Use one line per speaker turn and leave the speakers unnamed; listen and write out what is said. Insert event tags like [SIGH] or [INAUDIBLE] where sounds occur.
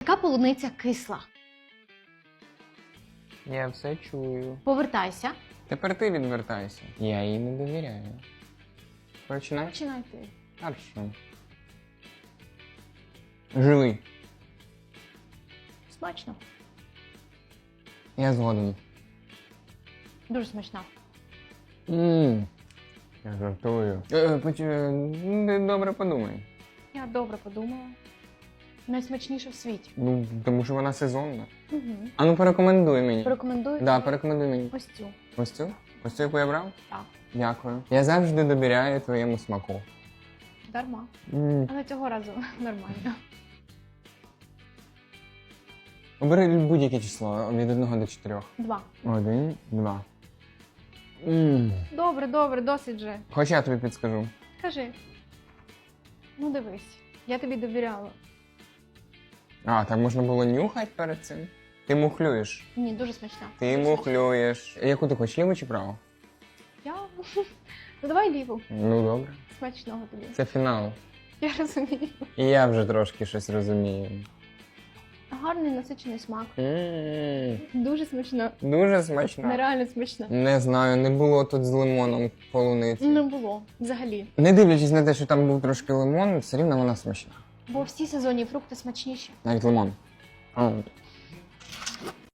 Яка полуниця кисла?
Я все чую.
Повертайся.
Тепер ти відвертайся. Я їй не довіряю. Починай.
Починай ти.
Хорошо. Живий.
Смачно.
Я згоден.
Дуже смачно.
Ммм. Я жартую. Е, поч... е, ти добре подумай.
Я добре подумала. Найсмачніше в світі.
Ну, тому що вона сезонна.
Угу.
А ну порекомендуй мені.
Порекомендую
Да, порекомендуй мені.
ось цю.
Ось цю? Ось цю, яку я брав?
Так.
Дякую. Я завжди довіряю твоєму смаку.
Дарма.
М.
Але цього разу [LAUGHS] нормально.
Обери будь-яке число від 1 до 4.
Два.
Один, два. М.
Добре, добре, досить же.
Хоч я тобі підскажу.
Кажи. Ну дивись, я тобі довіряла.
А, так можна було нюхати перед цим? Ти мухлюєш.
Ні, дуже смачна.
Ти
Дуже
мухлюєш. Яку ти хочеш, ліву чи праву?
Я. [LAUGHS] Ну давай ліву.
Ну добре.
Смачного тобі.
Це фінал.
Я розумію.
І я вже трошки щось розумію.
Гарний насичений смак. Дуже смачно.
Дуже смачно.
Нереально смачно.
Не знаю, не було тут з лимоном полуниці.
Не було взагалі.
Не дивлячись на те, що там був трошки лимон, все рівно вона смачна.
Бо всі сезонні фрукти смачніші.
Навіть лимон. А,